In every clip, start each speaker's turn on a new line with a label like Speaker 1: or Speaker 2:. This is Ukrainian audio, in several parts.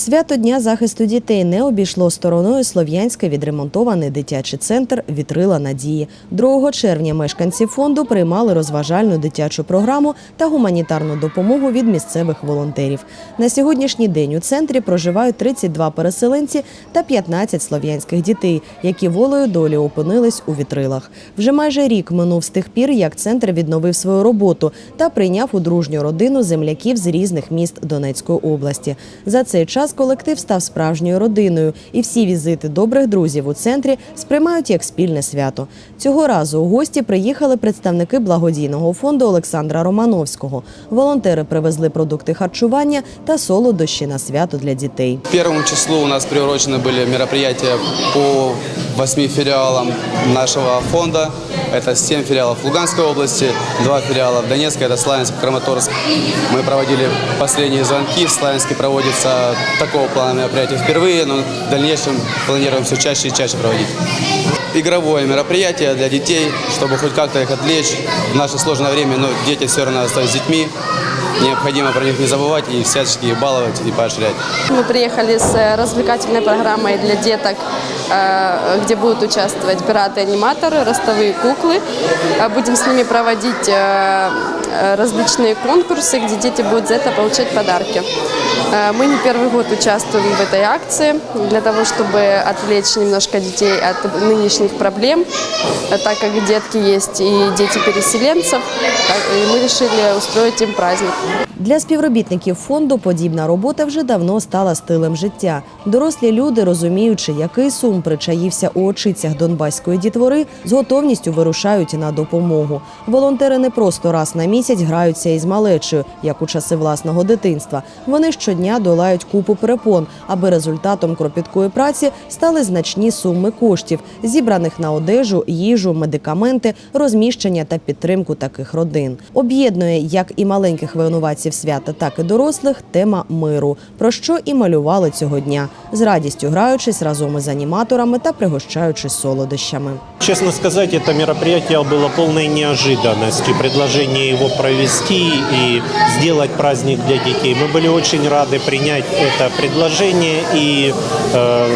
Speaker 1: Свято Дня захисту дітей не обійшло стороною Слов'янське відремонтований дитячий центр Вітрила надії. 2 червня мешканці фонду приймали розважальну дитячу програму та гуманітарну допомогу від місцевих волонтерів. На сьогоднішній день у центрі проживають 32 переселенці та 15 слов'янських дітей, які волею долі опинились у вітрилах. Вже майже рік минув з тих пір, як центр відновив свою роботу та прийняв у дружню родину земляків з різних міст Донецької області. За цей час колектив став справжньою родиною, і всі візити добрих друзів у центрі сприймають як спільне свято. Цього разу у гості приїхали представники благодійного фонду Олександра Романовського. Волонтери привезли продукти харчування та солодощі на свято для дітей.
Speaker 2: Первому числу у нас приурочены были мероприятия по восьми филиалам нашего фонда. Это семь филиалов в Луганской области, два филиала в Донецкой, это Славянск, Краматорск. Мы проводили последние звонки. В Славянске проводится такого плана мероприятие впервые, но в дальнейшем планируем все чаще и чаще проводить. Игровое мероприятие для детей, чтобы хоть как-то их отвлечь в наше сложное время, но дети все равно остаются детьми. Необходимо про них не забывать и всячески их баловать и поощрять.
Speaker 3: Мы приехали с э, развлекательной программой для деток, э, где будут участвовать пираты-аниматоры, ростовые куклы. Э, Будем с ними проводить э, э, различные конкурсы, где дети будут за это получать подарки. Э, Мы не первый год участвуем в этой акции для того, чтобы отвлечь немножко детей от нынешних проблем, э, так как детки есть и дети переселенцев, так- и мы решили устроить им праздник.
Speaker 1: Для співробітників фонду подібна робота вже давно стала стилем життя. Дорослі люди, розуміючи, який сум причаївся у очицях донбаської дітвори, з готовністю вирушають на допомогу. Волонтери не просто раз на місяць граються із малечею, як у часи власного дитинства. Вони щодня долають купу перепон, аби результатом кропіткої праці стали значні суми коштів, зібраних на одежу, їжу, медикаменти, розміщення та підтримку таких родин. Об'єднує як і маленьких винуватців свята, так і дорослих тема миру, про що і малювали цього дня, з радістю граючись разом із аніматорами та пригощаючи солодощами.
Speaker 4: Честно сказать, это мероприятие было полной неожиданностью. Предложение его провести и сделать праздник для детей. Мы были очень рады принять это предложение и э,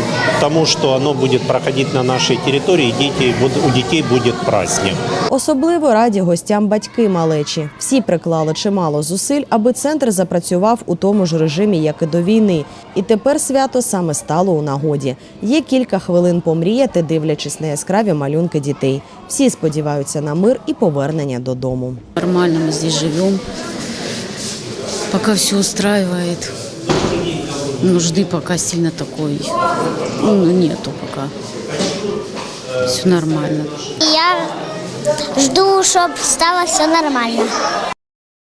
Speaker 4: тому, что оно будет проходить на нашей территории, дети, буд- у детей будет праздник.
Speaker 1: Особливо раді гостям батьки малечі. Всі приклали чимало зусиль, аби центр запрацював у тому ж режимі, як і до війни. І тепер свято саме стало у нагоді. Є кілька хвилин помріяти, дивлячись на яскраві малюнки дітей. Всі сподіваються на мир і повернення додому.
Speaker 5: Нормально ми здесь живемо, поки все устраивает. Нужди поки сильно такої ну, нету поки. Все нормально.
Speaker 6: Я жду, щоб стало все нормально.